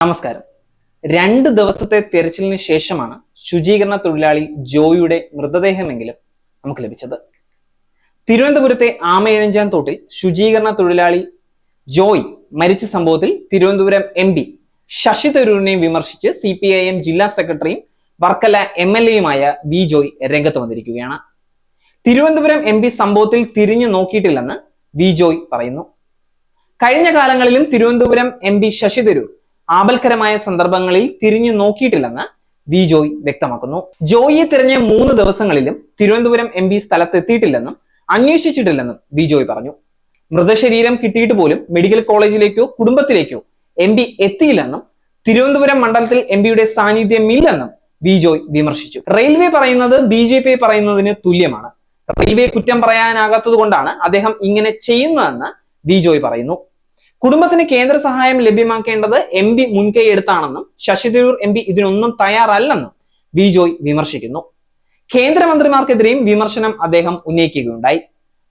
നമസ്കാരം. രണ്ട് ദിവസത്തെ തെരച്ചിലിന് ശേഷമാണ് ശുചീകരണ തൊഴിലാളി ജോയിയുടെ മൃതദേഹമെങ്കിലും നമുക്ക് ലഭിച്ചത്. തിരുവനന്തപുരത്തെ ആമയിഴഞ്ചാൻ തോട്ടിൽ ശുചീകരണ തൊഴിലാളി ജോയ് മരിച്ച സംഭവത്തിൽ തിരുവനന്തപുരം എം പി ശശി തരൂരിനെയും വിമർശിച്ച് സി പി ഐ എം ജില്ലാ സെക്രട്ടറിയും വർക്കല എം എൽ എയുമായ വി ജോയ് രംഗത്ത് വന്നിരിക്കുകയാണ്. തിരുവനന്തപുരം എം പി സംഭവത്തിൽ തിരിഞ്ഞു നോക്കിയിട്ടില്ലെന്ന് വി ജോയ് പറയുന്നു. കഴിഞ്ഞ കാലങ്ങളിലും തിരുവനന്തപുരം എം പി ശശി തരൂർ ആപൽക്കരമായ സന്ദർഭങ്ങളിൽ തിരിഞ്ഞു നോക്കിയിട്ടില്ലെന്ന് വി ജോയ് വ്യക്തമാക്കുന്നു. ജോയിയെ തിരഞ്ഞ മൂന്ന് ദിവസങ്ങളിലും തിരുവനന്തപുരം എം പി സ്ഥലത്തെത്തിയിട്ടില്ലെന്നും അന്വേഷിച്ചിട്ടില്ലെന്നും വി ജോയ് പറഞ്ഞു. മൃതശരീരം കിട്ടിയിട്ട് പോലും മെഡിക്കൽ കോളേജിലേക്കോ കുടുംബത്തിലേക്കോ എം പി എത്തിയില്ലെന്നും തിരുവനന്തപുരം മണ്ഡലത്തിൽ എം പിയുടെ സാന്നിധ്യമില്ലെന്നും വി ജോയ് വിമർശിച്ചു. റെയിൽവേ പറയുന്നത് ബി ജെ പി പറയുന്നതിന് തുല്യമാണ്. റെയിൽവേ കുറ്റം പറയാനാകാത്തത് കൊണ്ടാണ് അദ്ദേഹം ഇങ്ങനെ ചെയ്യുന്നതെന്ന് വി ജോയ് പറയുന്നു. കുടുംബത്തിന് കേന്ദ്ര സഹായം ലഭ്യമാക്കേണ്ടത് എം പി മുൻകൈ എടുത്താണെന്നും ശശി തരൂർ എം പി ഇതിനൊന്നും തയ്യാറല്ലെന്നും ബിജോയ് വിമർശിക്കുന്നു. കേന്ദ്രമന്ത്രിമാർക്കെതിരെയും വിമർശനം അദ്ദേഹം ഉന്നയിക്കുകയുണ്ടായി.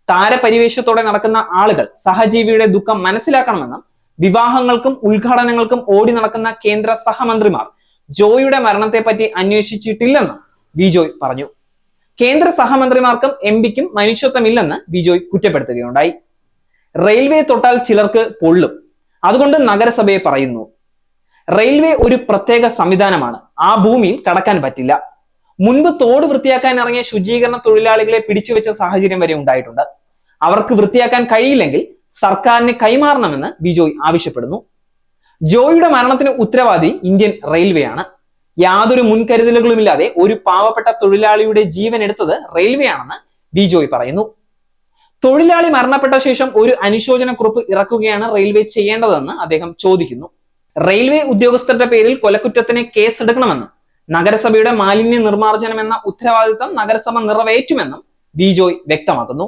താരപരിവേഷത്തോടെ നടക്കുന്ന ആളുകൾ സഹജീവിയുടെ ദുഃഖം മനസ്സിലാക്കണമെന്നും വിവാഹങ്ങൾക്കും ഉദ്ഘാടനങ്ങൾക്കും ഓടി നടക്കുന്ന കേന്ദ്ര സഹമന്ത്രിമാർ ജോയിയുടെ മരണത്തെപ്പറ്റി അന്വേഷിച്ചിട്ടില്ലെന്നും വിജോയ് പറഞ്ഞു. കേന്ദ്ര സഹമന്ത്രിമാർക്കും എം പിക്കും മനുഷ്യത്വമില്ലെന്ന് വിജോയ് കുറ്റപ്പെടുത്തുകയുണ്ടായി. റെയിൽവേ തൊട്ടാൽ ചിലർക്ക് പൊള്ളും. അതുകൊണ്ട് നഗരസഭയെ പറയുന്നു റെയിൽവേ ഒരു പ്രത്യേക സംവിധാനമാണ്. ആ ഭൂമിയിൽ കടക്കാൻ പറ്റില്ല. മുൻപ് തോട് വൃത്തിയാക്കാൻ ഇറങ്ങിയ ശുചീകരണ തൊഴിലാളികളെ പിടിച്ചുവെച്ച സാഹചര്യം വരെ ഉണ്ടായിട്ടുണ്ട്. അവർക്ക് വൃത്തിയാക്കാൻ കഴിയില്ലെങ്കിൽ സർക്കാരിന് കൈമാറണമെന്ന് ബിജോയ് ആവശ്യപ്പെടുന്നു. ജോയിയുടെ മരണത്തിന് ഉത്തരവാദി ഇന്ത്യൻ റെയിൽവേ ആണ് യാതൊരു മുൻകരുതലുകളുമില്ലാതെ ഒരു പാവപ്പെട്ട തൊഴിലാളിയുടെ ജീവൻ എടുത്തത് റെയിൽവേ ആണെന്ന് ബിജോയ് പറയുന്നു. തൊഴിലാളി മരണപ്പെട്ട ശേഷം ഒരു അനുശോചന കുറിപ്പ് ഇറക്കുകയാണ് റെയിൽവേ ചെയ്യേണ്ടതെന്ന് അദ്ദേഹം ചോദിക്കുന്നു. റെയിൽവേ ഉദ്യോഗസ്ഥരുടെ പേരിൽ കൊലക്കുറ്റത്തിന് കേസെടുക്കണമെന്നും നഗരസഭയുടെ മാലിന്യ നിർമ്മാർജനം എന്ന ഉത്തരവാദിത്തം നഗരസഭ നിറവേറ്റുമെന്നും ബിജോയ് വ്യക്തമാക്കുന്നു.